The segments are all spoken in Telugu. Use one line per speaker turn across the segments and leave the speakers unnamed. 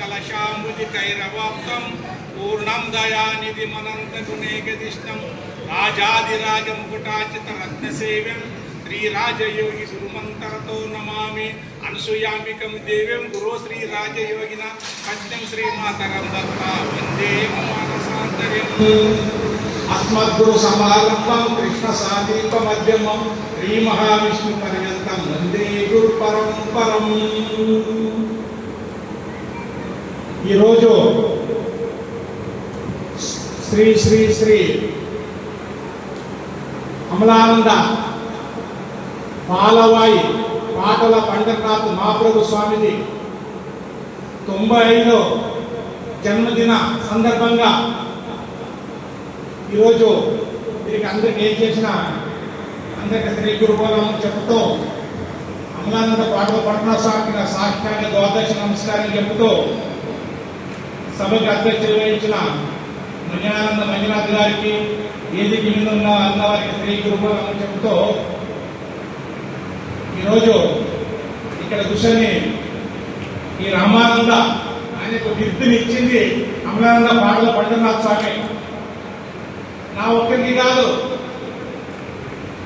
కలశామృతికైరవాప్తం పూర్ణం దయానిధి మనంతకునేకదిష్టం రాజాదిరాజ ముకుటాచిత రత్నసేవ్యం శ్రీరాజయోగి సురుమంతరతో నమామి అనసూయామికం దేవ్యం గురో శ్రీరాజయోగిన పద్యం శ్రీమాతరం దత్త వందే మానసాంతర్యం అస్మద్గురు సమారంభం కృష్ణ సాదీప మధ్యమం శ్రీ మహావిష్ణు పర్యంతం వందే గురు పరం పరం ఈరోజు శ్రీ శ్రీ శ్రీ అమలానంద పాలవాయి పాటల పండరనాథ్ మహాప్రభు స్వామిది తొంభై ఐదో జన్మదిన సందర్భంగా ఈరోజు వీరికి అందరికి ఏం చేసిన అందరికి శ్రీ గురుబోధం చెప్తూ అమలానంద పాటల పట్టణ స్వామికి సాక్షాన్ని ద్వాదశ నమస్కారం చెబుతూ సభకు అధ్యక్షత వహించిన మంజానంద మంజునాథ్ గారికి ఏదికి మీద ఉన్న అన్నవారికి శ్రీ గురుబోధం చెబుతూ ఈరోజు ఇక్కడ కూర్చొని ఈ రామానంద ఆయనకు బిరుదుని ఇచ్చింది అమలానంద పాటల పండునాథ్ స్వామి. నా ఒక్కరికి కాదు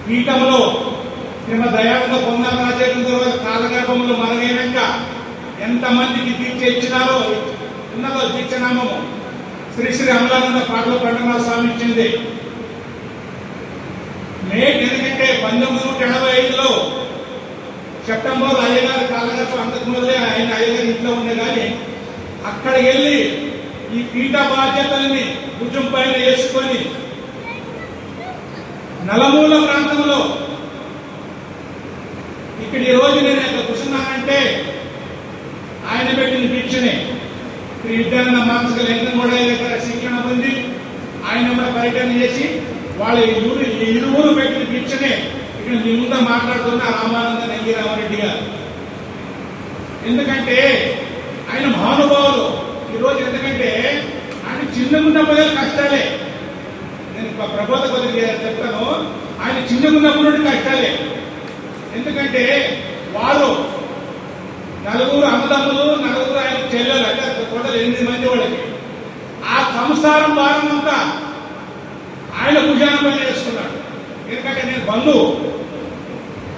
పీఠంలో శ్రీమద్ దయానంద పొందారాచేయడం తర్వాత కాలగర్భంలో మనగైనాక ఎంతమందికి తీర్చి ఇచ్చినారో ఉన్నదో దీక్షనామము. శ్రీ శ్రీ అమలానంద పాటల పండుగ స్వామి ఇచ్చింది. మే ఎందుకంటే పంతొమ్మిది నూట ఎనభై ఐదులో సెప్టెంబర్ అయ్యగారు కాలగర్భం అంతకు మొదలే ఆయన అయ్యగారి ఇంట్లో ఉండే కానీ అక్కడికి వెళ్ళి ఈ పీఠ బాధ్యతల్ని భుజం పైన వేసుకొని నలమూల ప్రాంతంలో ఇక్కడ ఈ రోజు నేను ఇక్కడ కూర్చున్నానంటే ఆయన పెట్టిన భిక్షనే శ్రీ విద్యానంద మానసిక లింగం కూడా ఇక్కడ శిక్షణ పొంది ఆయన కూడా పర్యటన చేసి వాళ్ళ ఇరువురు ఇరువురు పెట్టిన పిచ్చనే ఇక్కడ మీ ముందు మాట్లాడుతున్న రామానంద నెల్లి రామారెడ్డి గారు. ఎందుకంటే ఆయన మహానుభావులు ఈరోజు ఎందుకంటే ఆయన చిన్నగున్నప్పుడే కష్టాలే. నేను ప్రబోధ కొద్ది చెప్తాను. ఆయన చిన్నగున్నప్పుడు కష్టాలే. ఎందుకంటే వారు నలుగురు అన్నదమ్ములు నలుగురు ఆయన చెల్లెలు అంటే టోటల్ ఎనిమిది మంది వాళ్ళకి ఆ సంసారం భారమంతా ఆయన భుజాన పని చేసుకున్నాడు ఎందుకంటే నేను బంధువు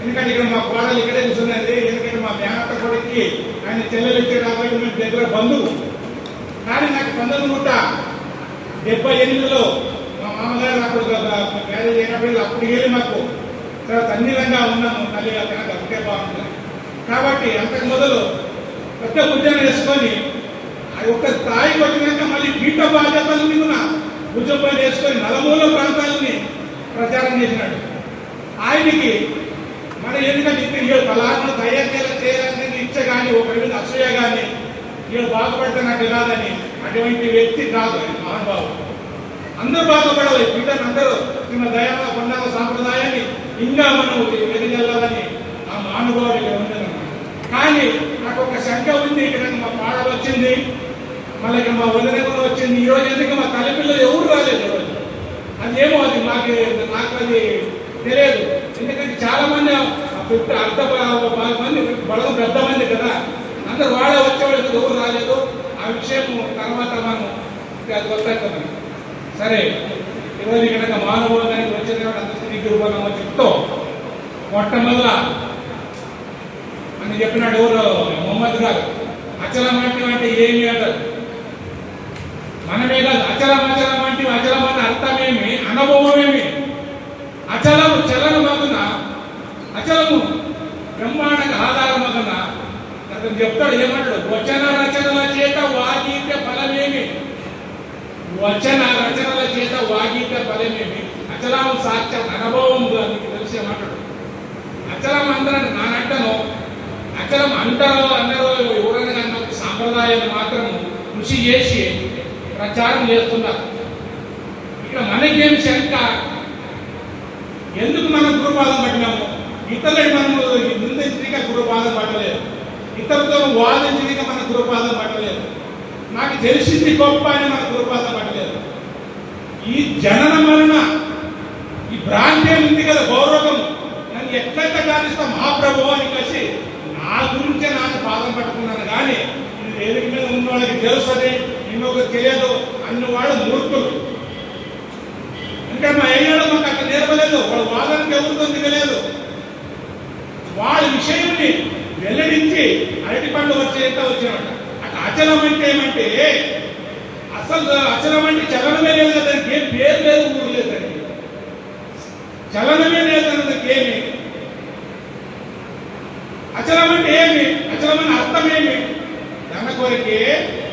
ఎందుకంటే ఇక్కడ మా కోడలు ఇక్కడే కూర్చున్నది. ఎందుకంటే మా మేనత్త కొడుక్కి ఆయన చెల్లెలు ఇచ్చే రాబోయే మేము దగ్గర బంధువు కానీ నాకు పంతొమ్మిది నూట డెబ్బై ఎనిమిదిలో మా మామగారు అప్పుడు మ్యారేజ్ అయినప్పుడు అప్పుడు వెళ్ళి మాకు చాలా సన్నిధంగా ఉన్నాము. తల్లి కనుక ఒకటే బాగుంటుంది. కాబట్టి అంతకు మొదలు పెద్ద ఉద్యోగం వేసుకొని అది ఒక స్థాయికి వచ్చినాక మళ్ళీ పీఠ బాధ్యతలు మీద భుజం పైన వేసుకొని నలమూల ప్రాంతాలని ప్రచారం చేసినాడు. ఆయనకి మన ఎందుకంటే ఇక్కడ వీళ్ళు తయారు చేయాలి చేయాలని ఇచ్చ కానీ ఒక మీద అసూయ కానీ వీళ్ళు బాధపడితే నాకు రాదని అటువంటి వ్యక్తి కాదు ఆయన మహానుభావుడు. అందరూ బాధపడాలి పీఠాన్ని అందరూ శ్రీమద్ దయానంద పండగ సాంప్రదాయాన్ని ఇంకా మనం వెదజల్లాలని ఆ మహానుభావుడు ఇక్కడ ఉండదన్నమాట కానీ నాకు ఒక శంక ఉంది. ఇక్కడ మా పాడ వచ్చింది. మళ్ళీ ఇక్కడ మా వదిన వచ్చింది. ఈ రోజు ఎందుకు మా తల్లిపిల్లలు ఎవరు రాలేదు ఈరోజు రోజు? అదేమో అది మాకు నాకు అది తెలియదు. ఎందుకంటే చాలా మంది ఆ పెద్ద అర్ధ బాగా మంది బలం పెద్ద మంది కదా. అందరు వాళ్ళే వచ్చేవాళ్ళు ఎవరు రాలేదు? ఆ విషయం తర్వాత మనం అది వస్తాయి. సరే ఈరోజు ఇక్కడ మానవానికి వచ్చిన అందరికీ గురుబలం చెప్తూ మొట్టమొదల అని చెప్పినాడు ఎవరు? మొహమ్మద్ గారు. అచలం అంటే అంటే ఏమి అంటారు? మనమే కాదు అచలం అచలం అంటే అచలం అంటే అర్థమేమి? అనుభవమేమి అచలము చలన మగున అచలము బ్రహ్మాండక ఆధారమగున అతను చెప్తాడు ఏమంటాడు? వచన రచనల చేత వాగీత ఫలమేమి? వచన రచనల చేత వాగీత ఫలమేమి? అచలం సాక్ష్యం అనుభవం నీకు తెలిసే మాట్లాడు అచలం అందరని నానంటను అచలం అందరూ అందరూ ఎవరైనా సాంప్రదాయాన్ని మాత్రము మాత్రం కృషి చేసి ప్రచారం చేస్తున్నారు ఇక్కడ మనకేం శంక? ఎందుకు మనం గురుపాదం పట్టినాము? ఇతరులని మనము నిందించడానికి గురుపాదం పట్టలేదు. ఇతరులతో వాదించడానికి మన గురుపాదం పట్టలేదు. నాకు తెలిసింది గొప్ప అని మన గురుపాదం పట్టలేదు. ఈ జనన మరణ ఈ భ్రాంతి ఉంది కదా గౌరవం. నన్ను ఎట్లయితే గానిస్తా మహాప్రభు అని కలిసి నా గురించే నాకు పాదం పట్టుకున్నాను. కానీ వేదిక మీద ఉన్న వాళ్ళకి తెలుస్తుంది ఇంకొకరికి తెలియదు అన్ని వాళ్ళు మూర్ఖులు ఇంకా మా ఏరియాలో మాకు అక్కడ నేర్పలేదు. వాళ్ళ వాదనకి ఎవరితో దిగలేదు. వాళ్ళ విషయాన్ని వెల్లడించి అరటి పండు వచ్చేంత వచ్చామంట అక్కడ అచలం అంటే ఏమంటే అసలు అచలం అంటే చలనమే లేదు కదా దానికి ఏం పేరు లేదు ఊరు లేదండి చలనమే లేదు అన్నదానికి ఏమి? అచలం అంటే ఏమి? అచలం అర్థం ఏమి? దాని కొరకే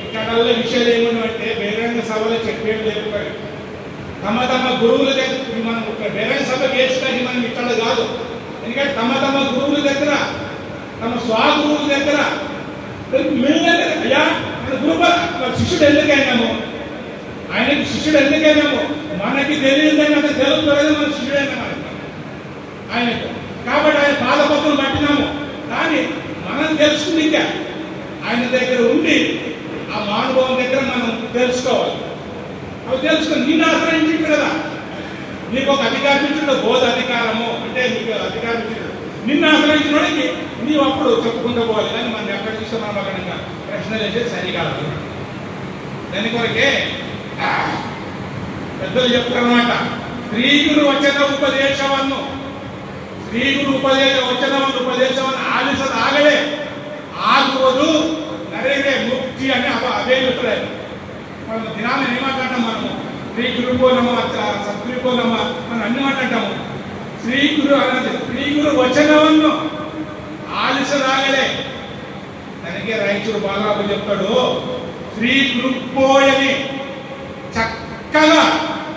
ఇక్కడ విషయాలు ఏమన్నట్టే బహిరంగ సభలో చెప్పేది లేకపోయి తమ తమ గురువుల దగ్గర మనం ఒక బహిరంగ సభ చేసినది మనం ఇక్కడ కాదు. ఎందుకంటే తమ తమ గురువుల దగ్గర తమ స్వాగురువుల దగ్గర మేము అయ్యా మన గురువు శిష్యుడు ఎందుకైనాము ఆయనకి శిష్యుడు ఎందుకైనాము మనకి తెలియదని అతను తెలుస్తుంది మన శిష్యుడైనా మనకి. ఆయనకు. కాబట్టి ఆయన పాదపత్రులు పట్టినాము. కానీ మనం తెలుసుకుంది ఇంకా ఆయన దగ్గర ఉండి ఆ మానుభావం దగ్గర మనం తెలుసుకోవాలి. అవి తెలుసుకో నిన్ను ఆశ్రయించింది కదా. నీకు ఒక అధికారం ఇచ్చిన బోధ అధికారము అంటే నీకు అధికారం ఇచ్చిన నిన్ను ఆశ్రయించడానికి నీవు అప్పుడు చెప్పుకుంటూ పోవాలి. కానీ మనం ఎక్కడ చూస్తున్నాం అక్కడ ప్రశ్న చేసేది సరికాదు. దాని కొరకే పెద్దలు చెప్తారన్నమాట. స్త్రీగులు వచ్చిన ఉపదేశವನ್ನು స్త్రీగులు ఉపదేశ వచ్చిన ఉపదేశం ఆలస ఆగలే ಆಗ್ಬೋದು ನರೇಂದ್ರ ముక్తి అని అదే ಇರ್ತದೆ మనం దినాన్ని ఏం మాట్లాడటం మనము. శ్రీ గురువుకో నమ సద్గురుకో నమ మనం అన్ని మాట్లాడటాము శ్రీ గురు అన్నది శ్రీ గురు ఆలస రాగలే తనకే రాయచూరు బాలరాబు చెప్తాడు శ్రీ గురు పోయని చక్కగా